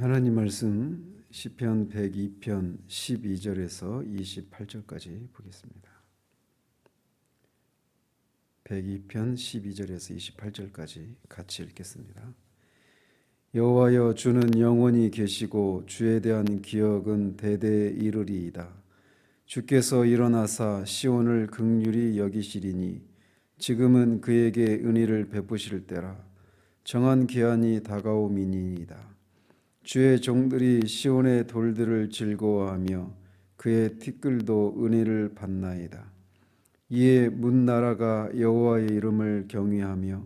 하나님 말씀 시편 102편 12절에서 28절까지 보겠습니다. 102편 12절에서 28절까지 같이 읽겠습니다. 여호와여 주는 영원히 계시고 주에 대한 기억은 대대에 이르리이다. 주께서 일어나사 시온을 극률히 여기시리니 지금은 그에게 은혜를 베푸실 때라 정한 기한이 다가오미니이다. 주의 종들이 시온의 돌들을 즐거워하며 그의 티끌도 은혜를 받나이다. 이에 문 나라가 여호와의 이름을 경외하며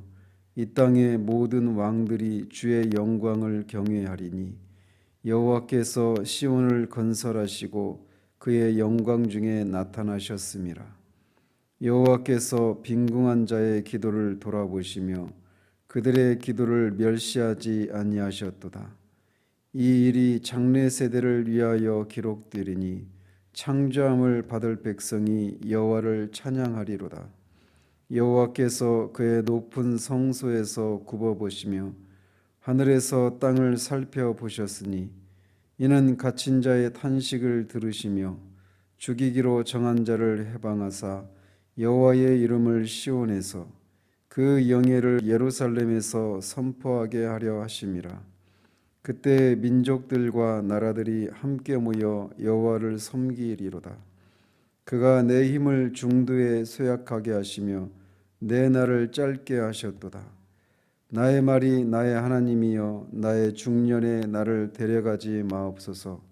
이 땅의 모든 왕들이 주의 영광을 경외하리니 여호와께서 시온을 건설하시고 그의 영광 중에 나타나셨음이라. 여호와께서 빈궁한 자의 기도를 돌아보시며 그들의 기도를 멸시하지 아니하셨도다. 이 일이 장래 세대를 위하여 기록되리니 창조함을 받을 백성이 여호와를 찬양하리로다. 여호와께서 그의 높은 성소에서 굽어 보시며 하늘에서 땅을 살펴 보셨으니 이는 갇힌 자의 탄식을 들으시며 죽이기로 정한 자를 해방하사 여호와의 이름을 시온에서 그 영예를 예루살렘에서 선포하게 하려 하심이라. 그때 민족들과 나라들이 함께 모여 여호와를 섬기리로다. 그가 내 힘을 중도에 쇠약하게 하시며 내 날을 짧게 하셨도다. 나의 말이 나의 하나님이여 나의 중년에 나를 데려가지 마옵소서.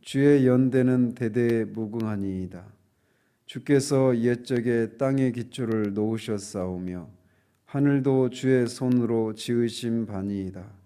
주의 연대는 대대에 무궁하니이다. 주께서 옛적에 땅의 기초를 놓으셨사오며 하늘도 주의 손으로 지으신 바니이다.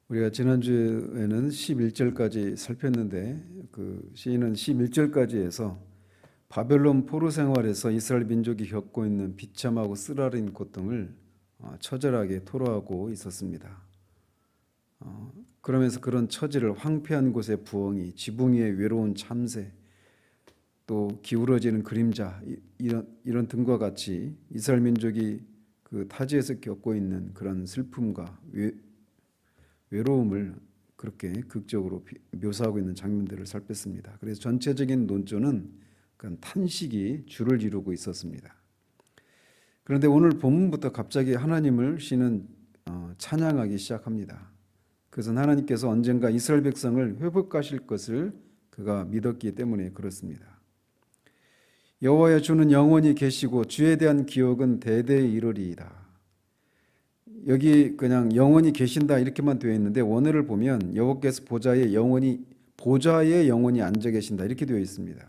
우리가 지난주에는 11절까지 살폈는데 그 시인은 11절까지 해서 바벨론 포로 생활에서 이스라엘 민족이 겪고 있는 비참하고 쓰라린 고통을 어, 처절하게 토로하고 있었습니다. 어, 그러면서 그런 처지를 황폐한 곳의 부엉이, 지붕 위의 외로운 참새, 또 기울어지는 그림자 이런 이런 등과 같이 이스라엘 민족이 그 타지에서 겪고 있는 그런 슬픔과 외, 외로움을 그렇게 극적으로 묘사하고 있는 장면들을 살폈습니다. 그래서 전체적인 논조는 그 탄식이 주를 이루고 있었습니다. 그런데 오늘 본문부터 갑자기 하나님을 시는 어, 찬양하기 시작합니다. 그것은 하나님께서 언젠가 이스라엘 백성을 회복하실 것을 그가 믿었기 때문에 그렇습니다. 여호와의 주는 영원히 계시고 주에 대한 기억은 대대에 이르리이다. 여기 그냥 영원히 계신다 이렇게만 되어 있는데 원어를 보면 여호와께서 보좌에 영원히 보좌에 영원히 앉아 계신다 이렇게 되어 있습니다.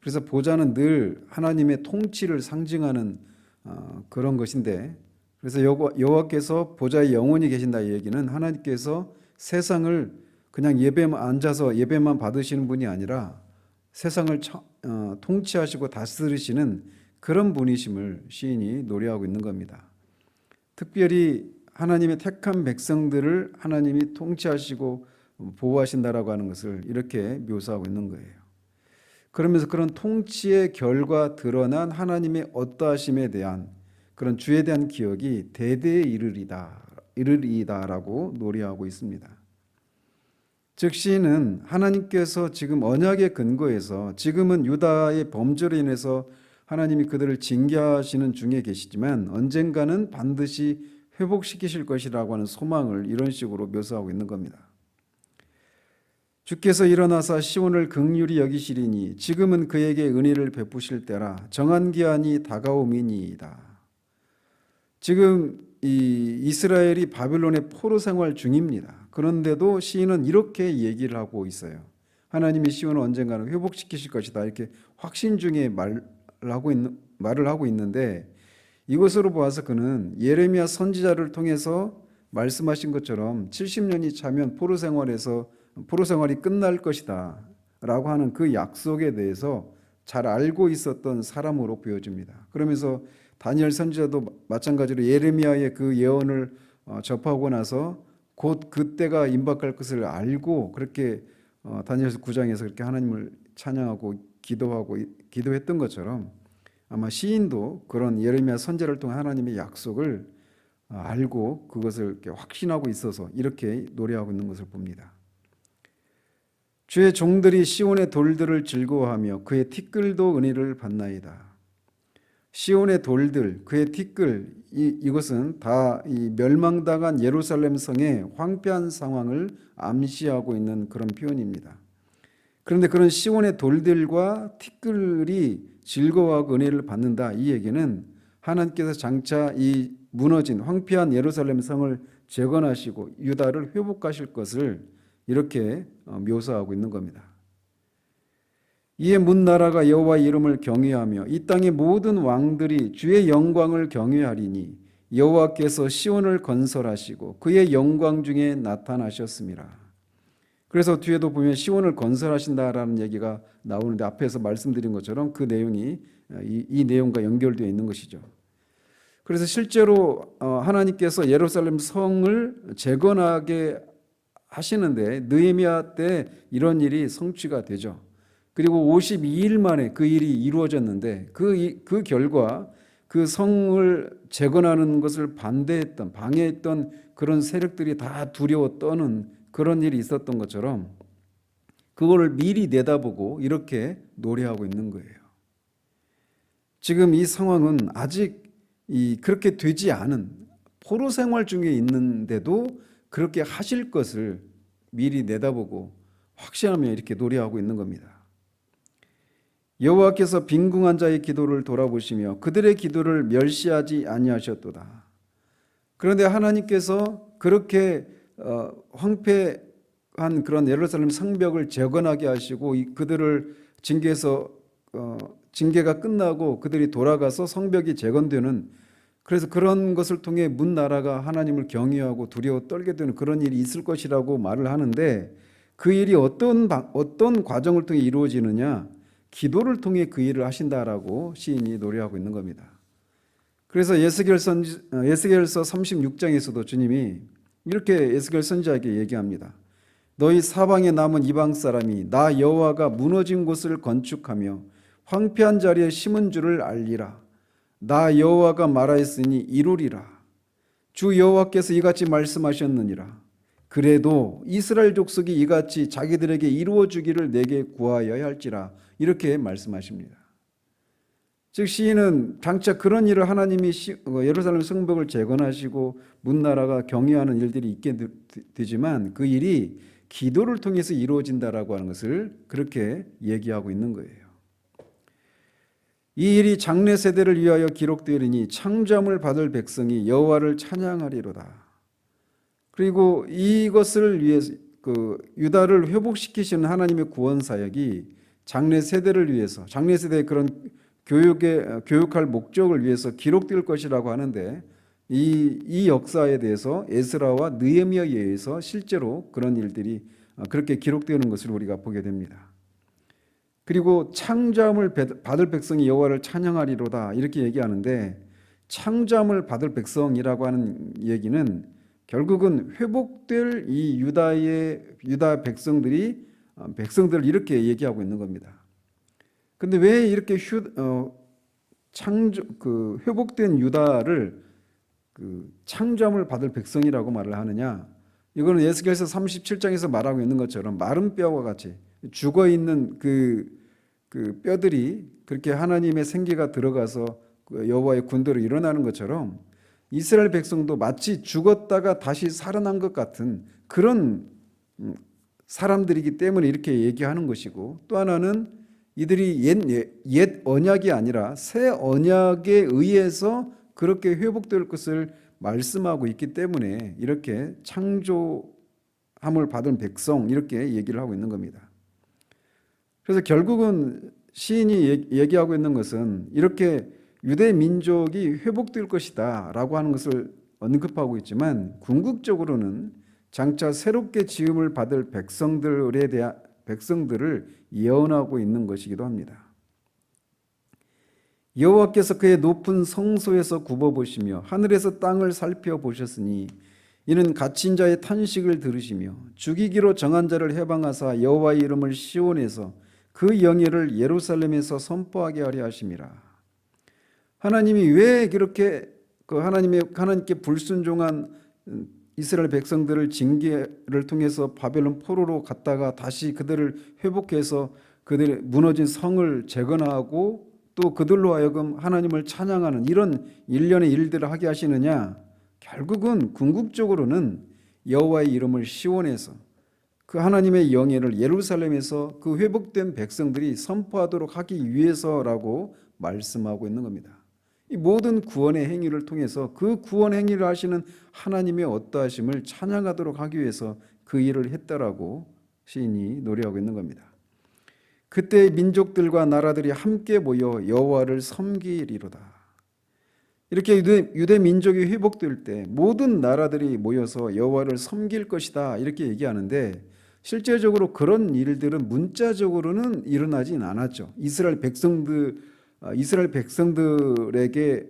그래서 보좌는 늘 하나님의 통치를 상징하는 어, 그런 것인데 그래서 여호와께서 보좌에 영원히 계신다 이 얘기는 하나님께서 세상을 그냥 예배만 앉아서 예배만 받으시는 분이 아니라 세상을 어, 통치하시고 다스리시는 그런 분이심을 시인이 노래하고 있는 겁니다. 특별히 하나님의 택한 백성들을 하나님이 통치하시고 보호하신다라고 하는 것을 이렇게 묘사하고 있는 거예요. 그러면서 그런 통치의 결과 드러난 하나님의 어떠하심에 대한 그런 주에 대한 기억이 대대에 이르리다 이르리다라고 노래하고 있습니다. 즉 시인은 하나님께서 지금 언약의 근거에서 지금은 유다의 범죄로 인해서 하나님이 그들을 징계하시는 중에 계시지만 언젠가는 반드시 회복시키실 것이라고 하는 소망을 이런 식으로 묘사하고 있는 겁니다. 주께서 일어나사 시온을 극률히 여기시리니 지금은 그에게 은혜를 베푸실 때라 정한 기한이 다가오미니이다. 지금 이 이스라엘이 바빌론의 포로 생활 중입니다. 그런데도 시인은 이렇게 얘기를 하고 있어요. 하나님이 시온을 언젠가는 회복시키실 것이다. 이렇게 확신 중에 말, 하고 있는 말을 하고 있는데 이것으로 보아서 그는 예레미야 선지자를 통해서 말씀하신 것처럼 70년이 차면 포로 생활에서 포로 생활이 끝날 것이다 라고 하는 그 약속에 대해서 잘 알고 있었던 사람으로 보여집니다. 그러면서 다니엘 선지자도 마찬가지로 예레미야의 그 예언을 어, 접하고 나서 곧 그때가 임박할 것을 알고 그렇게 어, 다니엘서 9장에서 그렇게 하나님을 찬양하고 기도하고 이- 기도했던 것처럼 아마 시인도 그런 예레미야 선제를 통해 하나님의 약속을 어, 알고 그것을 확신하고 있어서 이렇게 노래하고 있는 것을 봅니다. 주의 종들이 시온의 돌들을 즐거워하며 그의 티끌도 은혜를 받나이다. 시온의 돌들, 그의 티끌, 이, 이것은 다 이 멸망당한 예루살렘 성의 황폐한 상황을 암시하고 있는 그런 표현입니다. 그런데 그런 시온의 돌들과 티끌이 즐거워하고 은혜를 받는다. 이 얘기는 하나님께서 장차 이 무너진 황폐한 예루살렘 성을 재건하시고 유다를 회복하실 것을 이렇게 어, 묘사하고 있는 겁니다. 이에 문 나라가 여호와의 이름을 경외하며 이 땅의 모든 왕들이 주의 영광을 경외하리니 여호와께서 시온을 건설하시고 그의 영광 중에 나타나셨습니다. 그래서 뒤에도 보면 시온을 건설하신다라는 얘기가 나오는데 앞에서 말씀드린 것처럼 그 내용이 이, 이 내용과 연결되어 있는 것이죠. 그래서 실제로 어, 하나님께서 예루살렘 성을 재건하게 하시는데 느헤미야 때 이런 일이 성취가 되죠. 그리고 52일 만에 그 일이 이루어졌는데 그, 이- 그 결과 그 성을 재건하는 것을 반대했던 방해했던 그런 세력들이 다 두려워 떠는 그런 일이 있었던 것처럼 그거를 미리 내다보고 이렇게 노래하고 있는 거예요. 지금 이 상황은 아직 이 그렇게 되지 않은 포로 생활 중에 있는데도 그렇게 하실 것을 미리 내다보고 확신하며 이렇게 노래하고 있는 겁니다. 여호와께서 빈궁한 자의 기도를 돌아보시며 그들의 기도를 멸시하지 아니하셨도다. 그런데 하나님께서 그렇게 어, 황폐한 그런 예루살렘 성벽을 재건하게 하시고 이- 그들을 징계해서 어, 징계가 끝나고 그들이 돌아가서 성벽이 재건되는 그래서 그런 것을 통해 문 나라가 하나님을 경외하고 두려워 떨게 되는 그런 일이 있을 것이라고 말을 하는데 그 일이 어떤 방- 어떤 과정을 통해 이루어지느냐 기도를 통해 그 일을 하신다라고 시인이 노래하고 있는 겁니다. 그래서 예스겔 선 예스겔서 36장에서도 주님이 이렇게 예스겔 선지자에게 얘기합니다. 너희 사방에 남은 이방 사람이 나 여호와가 무너진 곳을 건축하며 황폐한 자리에 심은 줄을 알리라. 나 여호와가 말하였으니 이루리라. 주 여호와께서 이같이 말씀하셨느니라. 그래도 이스라엘 족속이 이같이 자기들에게 이루어 주기를 내게 구하여야 할지라 이렇게 말씀하십니다. 즉 시인은 장차 그런 일을 하나님이 시- 어, 예루살렘 성벽을 재건하시고 문나라가 경유하는 일들이 있게 되- 되지만 그 일이 기도를 통해서 이루어진다라고 하는 것을 그렇게 얘기하고 있는 거예요. 이 일이 장래 세대를 위하여 기록되리니 창조함을 받을 백성이 여호와를 찬양하리로다. 그리고 이것을 위해서 그 유다를 회복시키시는 하나님의 구원 사역이 장래 세대를 위해서 장래 세대의 그런 교육의 교육할 목적을 위해서 기록될 것이라고 하는데 이, 이 역사에 대해서 에스라와 느헤미야에 의해서 실제로 그런 일들이 그렇게 기록되는 것을 우리가 보게 됩니다. 그리고 창조함을 받을 백성이 여호와를 찬양하리로다 이렇게 얘기하는데 창조함을 받을 백성이라고 하는 얘기는 결국은 회복될 이 유다의 유다 백성들이 어, 백성들을 이렇게 얘기하고 있는 겁니다. 근데 왜 이렇게 휴, 어, 창조 그 회복된 유다를 그 창조함을 받을 백성이라고 말을 하느냐? 이거는 예수께서 37장에서 말하고 있는 것처럼 마른 뼈와 같이 죽어 있는 그, 그 뼈들이 그렇게 하나님의 생기가 들어가서 그 여호와의 군대로 일어나는 것처럼 이스라엘 백성도 마치 죽었다가 다시 살아난 것 같은 그런 음, 사람들이기 때문에 이렇게 얘기하는 것이고 또 하나는 이들이 옛, 옛 언약이 아니라 새 언약에 의해서 그렇게 회복될 것을 말씀하고 있기 때문에 이렇게 창조함을 받은 백성 이렇게 얘기를 하고 있는 겁니다. 그래서 결국은 시인이 얘기하고 있는 것은 이렇게 유대 민족이 회복될 것이다라고 하는 것을 언급하고 있지만 궁극적으로는 장차 새롭게 지음을 받을 백성들에 대한 백성들을 예언하고 있는 것이기도 합니다. 여호와께서 그의 높은 성소에서 굽어 보시며 하늘에서 땅을 살펴 보셨으니 이는 갇힌 자의 탄식을 들으시며 죽이기로 정한 자를 해방하사 여호와의 이름을 시온에서 그 영예를 예루살렘에서 선포하게 하려 하심이라. 하나님이 왜 그렇게 그 하나님의 하나님께 불순종한 이스라엘 백성들을 징계를 통해서 바벨론 포로로 갔다가 다시 그들을 회복해서 그들의 무너진 성을 재건하고 또 그들로 하여금 하나님을 찬양하는 이런 일련의 일들을 하게 하시느냐? 결국은 궁극적으로는 여호와의 이름을 시온에서 그 하나님의 영예를 예루살렘에서 그 회복된 백성들이 선포하도록 하기 위해서라고 말씀하고 있는 겁니다. 이 모든 구원의 행위를 통해서 그 구원 행위를 하시는 하나님의 어떠하심을 찬양하도록 하기 위해서 그 일을 했다라고 시인이 노래하고 있는 겁니다. 그때 민족들과 나라들이 함께 모여 여호와를 섬기리로다. 이렇게 유대, 유대 민족이 회복될 때 모든 나라들이 모여서 여호와를 섬길 것이다 이렇게 얘기하는데 실제적으로 그런 일들은 문자적으로는 일어나진 않았죠. 이스라엘 백성들 아, 이스라엘 백성들에게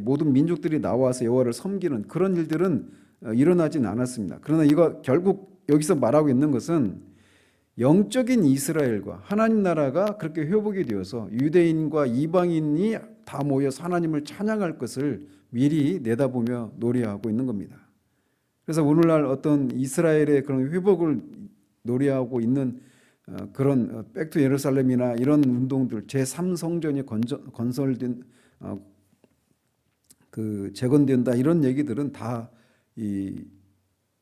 모든 민족들이 나와서 여호와를 섬기는 그런 일들은 어, 일어나진 않았습니다. 그러나 이거 결국 여기서 말하고 있는 것은 영적인 이스라엘과 하나님 나라가 그렇게 회복이 되어서 유대인과 이방인이 다 모여서 하나님을 찬양할 것을 미리 내다보며 노래하고 있는 겁니다. 그래서 오늘날 어떤 이스라엘의 그런 회복을 노래하고 있는 어, 그런 백투 예루살렘이나 이런 운동들 제3성전이 건설된 어, 그 재건된다 이런 얘기들은 다 이,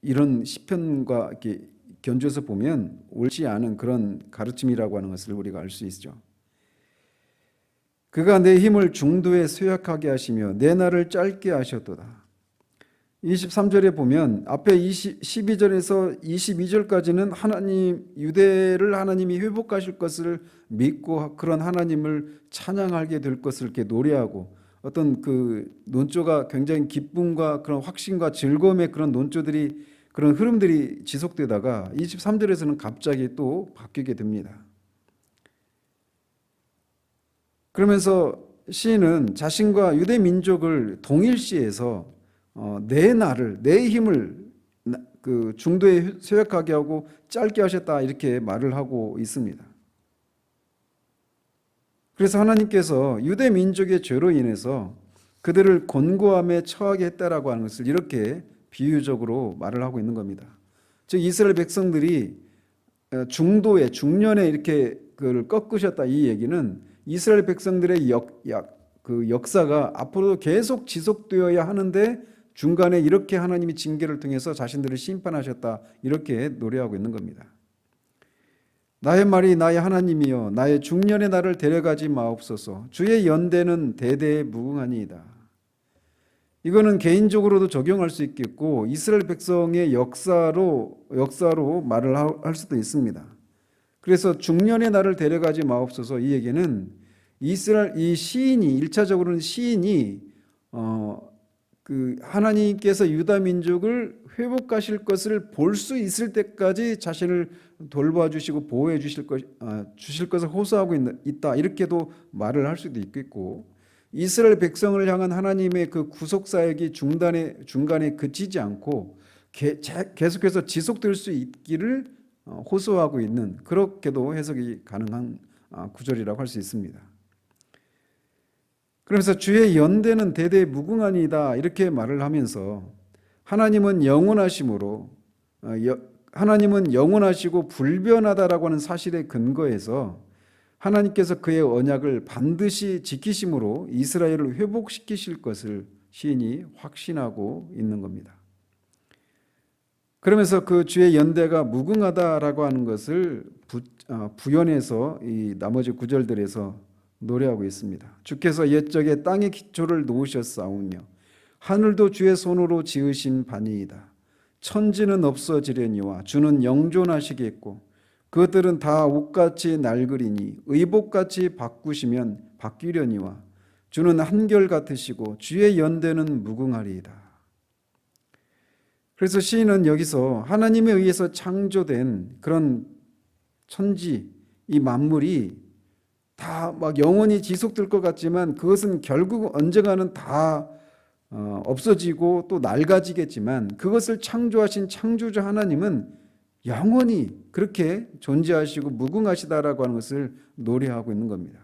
이런 시편과 이렇게 견주어서 보면 옳지 않은 그런 가르침이라고 하는 것을 우리가 알 수 있죠. 그가 내 힘을 중도에 쇠약하게 하시며 내 날을 짧게 하셨도다. 23절에 보면 앞에 20, 12절에서 22절까지는 하나님 유대를 하나님이 회복하실 것을 믿고 그런 하나님을 찬양하게 될 것을 이렇게 노래하고 어떤 그 논조가 굉장히 기쁨과 그런 확신과 즐거움의 그런 논조들이 그런 흐름들이 지속되다가 23절에서는 갑자기 또 바뀌게 됩니다. 그러면서 시인은 자신과 유대 민족을 동일시해서 어, 내 나를 내 힘을 그 중도에 쇠약하게 하고 짧게 하셨다 이렇게 말을 하고 있습니다. 그래서 하나님께서 유대 민족의 죄로 인해서 그들을 곤고함에 처하게 했다라고 하는 것을 이렇게 비유적으로 말을 하고 있는 겁니다. 즉 이스라엘 백성들이 어, 중도에 중년에 이렇게 그를 꺾으셨다 이 얘기는 이스라엘 백성들의 역, 그 역사가 앞으로도 계속 지속되어야 하는데 중간에 이렇게 하나님이 징계를 통해서 자신들을 심판하셨다 이렇게 노래하고 있는 겁니다. 나의 말이 나의 하나님이여 나의 중년의 나를 데려가지 마옵소서 주의 연대는 대대에 무궁하니이다. 이거는 개인적으로도 적용할 수 있겠고 이스라엘 백성의 역사로 역사로 말을 할 수도 있습니다. 그래서 중년의 나를 데려가지 마옵소서 이 얘기는 이스라엘 이 시인이 일차적으로는 시인이 어 그 하나님께서 유다 민족을 회복하실 것을 볼 수 있을 때까지 자신을 돌봐주시고 보호해 주실 것 아, 주실 것을 호소하고 있다 이렇게도 말을 할 수도 있겠고 이스라엘 백성을 향한 하나님의 그 구속 사역이 중단에 중간에 그치지 않고 개, 계속해서 지속될 수 있기를 어, 호소하고 있는 그렇게도 해석이 가능한 아, 구절이라고 할 수 있습니다. 그래서 주의 연대는 대대 무궁하니다 이렇게 말을 하면서 하나님은 영원하심으로 어, 하나님은 영원하시고 불변하다라고 하는 사실에 근거해서 하나님께서 그의 언약을 반드시 지키심으로 이스라엘을 회복시키실 것을 시인이 확신하고 있는 겁니다. 그러면서 그 주의 연대가 무궁하다라고 하는 것을 부, 어, 부연해서 이 나머지 구절들에서 노래하고 있습니다. 주께서 옛적에 땅의 기초를 놓으셨사오며 하늘도 주의 손으로 지으신 바니이다. 천지는 없어지려니와 주는 영존하시겠고 그들은 다 옷같이 낡으리니 의복같이 바꾸시면 바뀌려니와 주는 한결 같으시고 주의 연대는 무궁하리이다. 그래서 시인은 여기서 하나님에 의해서 창조된 그런 천지, 이 만물이 다 막 영원히 지속될 것 같지만 그것은 결국 언젠가는 다 어, 없어지고 또 낡아지겠지만 그것을 창조하신 창조자 하나님은 영원히 그렇게 존재하시고 무궁하시다라고 하는 것을 노래하고 있는 겁니다.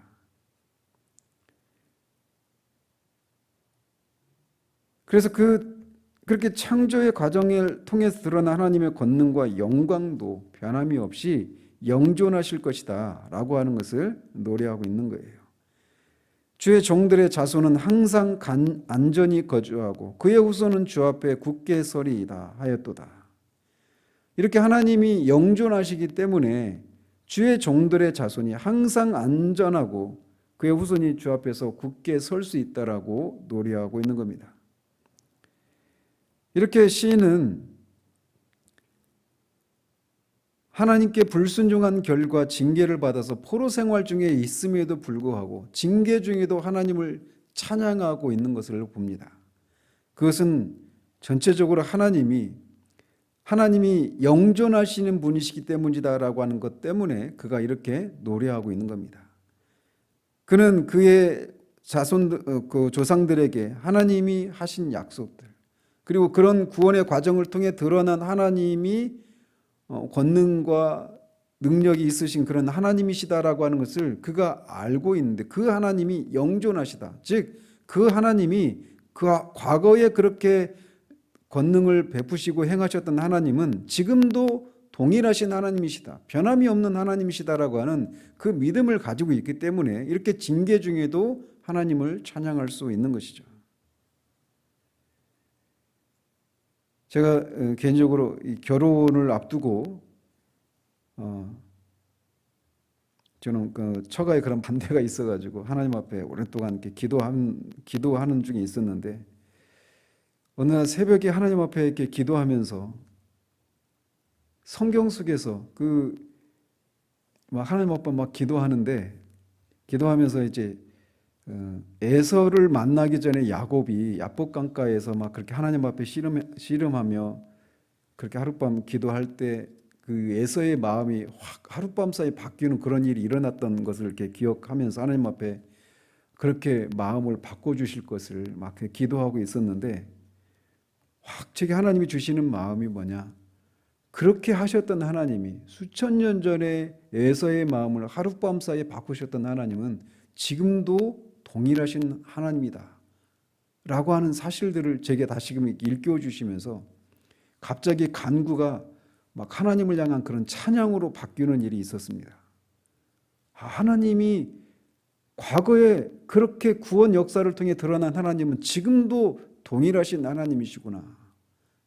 그래서 그 그렇게 창조의 과정을 통해서 드러난 하나님의 권능과 영광도 변함이 없이 영존하실 것이다 라고 하는 것을 노래하고 있는 거예요. 주의 종들의 자손은 항상 간, 안전히 거주하고 그의 후손은 주 앞에 굳게 서리이다 하였도다. 이렇게 하나님이 영존하시기 때문에 주의 종들의 자손이 항상 안전하고 그의 후손이 주 앞에서 굳게 설 수 있다라고 노래하고 있는 겁니다. 이렇게 시인은 하나님께 불순종한 결과 징계를 받아서 포로 생활 중에 있음에도 불구하고 징계 중에도 하나님을 찬양하고 있는 것을 봅니다. 그것은 전체적으로 하나님이 하나님이 영존하시는 분이시기 때문이다라고 하는 것 때문에 그가 이렇게 노래하고 있는 겁니다. 그는 그의 자손 어, 그 조상들에게 하나님이 하신 약속들 그리고 그런 구원의 과정을 통해 드러난 하나님이 어, 권능과 능력이 있으신 그런 하나님이시다라고 하는 것을 그가 알고 있는데 그 하나님이 영존하시다. 즉 그 하나님이 그 과거에 그렇게 권능을 베푸시고 행하셨던 하나님은 지금도 동일하신 하나님이시다. 변함이 없는 하나님이시다라고 하는 그 믿음을 가지고 있기 때문에 이렇게 징계 중에도 하나님을 찬양할 수 있는 것이죠. 제가 어, 개인적으로 결혼을 앞두고 어 저는 그 처가에 그런 반대가 있어가지고 하나님 앞에 오랫동안 이렇게 기도한 기도하는 중에 있었는데 어느 날 새벽에 하나님 앞에 이렇게 기도하면서 성경 속에서 그 막 하나님 앞에 막 기도하는데 기도하면서 이제 어, 에서를 만나기 전에 야곱이 야복 강가에서 막 그렇게 하나님 앞에 씨름 씨름하며 그렇게 하룻밤 기도할 때 그 에서의 마음이 확 하룻밤 사이 바뀌는 그런 일이 일어났던 것을 이렇게 기억하면서 하나님 앞에 그렇게 마음을 바꿔 주실 것을 막 기도하고 있었는데 확 제게 하나님이 주시는 마음이 뭐냐? 그렇게 하셨던 하나님이 수천 년 전에 에서의 마음을 하룻밤 사이에 바꾸셨던 하나님은 지금도 동일하신 하나님이다. 라고 하는 사실들을 제게 다시금 일깨워 주시면서 갑자기 간구가 막 하나님을 향한 그런 찬양으로 바뀌는 일이 있었습니다. 아, 하나님이 과거에 그렇게 구원 역사를 통해 드러난 하나님은 지금도 동일하신 하나님이시구나.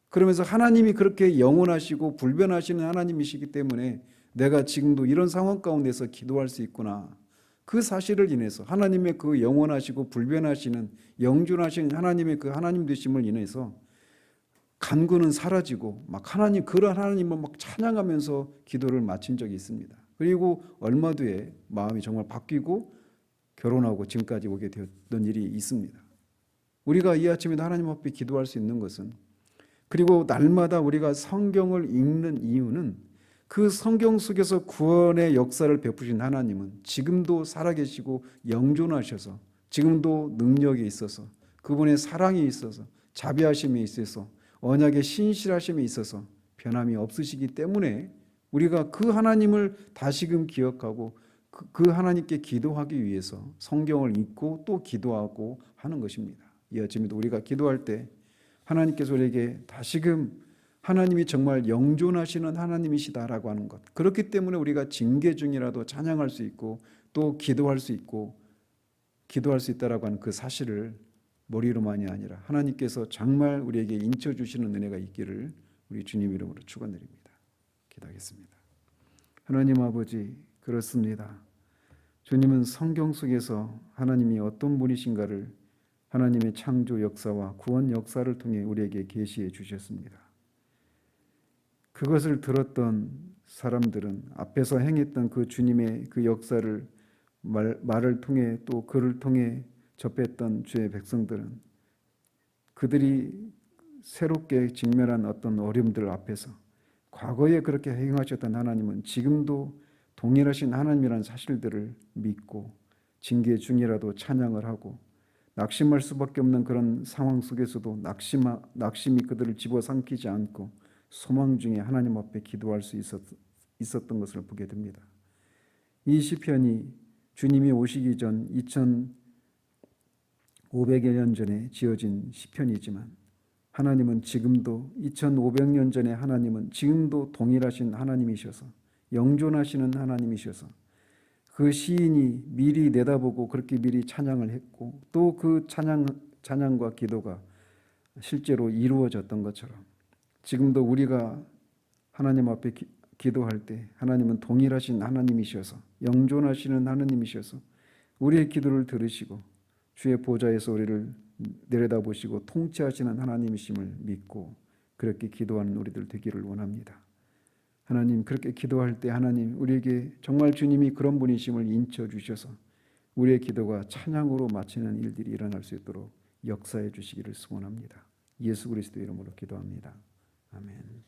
그러면서 하나님이 그렇게 영원하시고 불변하시는 하나님이시기 때문에 내가 지금도 이런 상황 가운데서 기도할 수 있구나. 그 사실을 인해서 하나님의 그 영원하시고 불변하시는 영존하신 하나님의 그 하나님 되심을 인해서 간구는 사라지고 막 하나님 그런 하나님을 막 찬양하면서 기도를 마친 적이 있습니다. 그리고 얼마 뒤에 마음이 정말 바뀌고 결혼하고 지금까지 오게 되었던 일이 있습니다. 우리가 이 아침에도 하나님 앞에 기도할 수 있는 것은 그리고 날마다 우리가 성경을 읽는 이유는 그 성경 속에서 구원의 역사를 베푸신 하나님은 지금도 살아계시고 영존하셔서 지금도 능력이 있어서 그분의 사랑이 있어서 자비하심이 있어서 언약의 신실하심이 있어서 변함이 없으시기 때문에 우리가 그 하나님을 다시금 기억하고 그, 그 하나님께 기도하기 위해서 성경을 읽고 또 기도하고 하는 것입니다. 이 아침에도 우리가 기도할 때 하나님께서 우리에게 다시금 하나님이 정말 영존하시는 하나님이시다라고 하는 것. 그렇기 때문에 우리가 징계 중이라도 찬양할 수 있고 또 기도할 수 있고 기도할 수 있다라고 하는 그 사실을 머리로만이 아니라 하나님께서 정말 우리에게 인쳐 주시는 은혜가 있기를 우리 주님 이름으로 축원드립니다. 기도하겠습니다. 하나님 아버지 그렇습니다. 주님은 성경 속에서 하나님이 어떤 분이신가를 하나님의 창조 역사와 구원 역사를 통해 우리에게 계시해 주셨습니다. 그것을 들었던 사람들은 앞에서 행했던 그 주님의 그 역사를 말, 말을 통해 또 글을 통해 접했던 주의 백성들은 그들이 새롭게 직면한 어떤 어려움들 앞에서 과거에 그렇게 행하셨던 하나님은 지금도 동일하신 하나님이라는 사실들을 믿고 징계 중이라도 찬양을 하고 낙심할 수밖에 없는 그런 상황 속에서도 낙심하, 낙심이 그들을 집어삼키지 않고 소망 중에 하나님 앞에 기도할 수 있었, 있었던 것을 보게 됩니다. 이 시편이 주님이 오시기 전 2500여 년 전에 지어진 시편이지만 하나님은 지금도 2500년 전에 하나님은 지금도 동일하신 하나님이셔서 영존하시는 하나님이셔서 그 시인이 미리 내다보고 그렇게 미리 찬양을 했고 또 그 찬양 찬양과 기도가 실제로 이루어졌던 것처럼 지금도 우리가 하나님 앞에 기, 기도할 때 하나님은 동일하신 하나님이셔서 영존하시는 하나님이셔서 우리의 기도를 들으시고 주의 보좌에서 우리를 내려다보시고 통치하시는 하나님이심을 믿고 그렇게 기도하는 우리들 되기를 원합니다. 하나님 그렇게 기도할 때 하나님 우리에게 정말 주님이 그런 분이심을 인쳐 주셔서 우리의 기도가 찬양으로 마치는 일들이 일어날 수 있도록 역사해 주시기를 소원합니다. 예수 그리스도 이름으로 기도합니다. 아멘.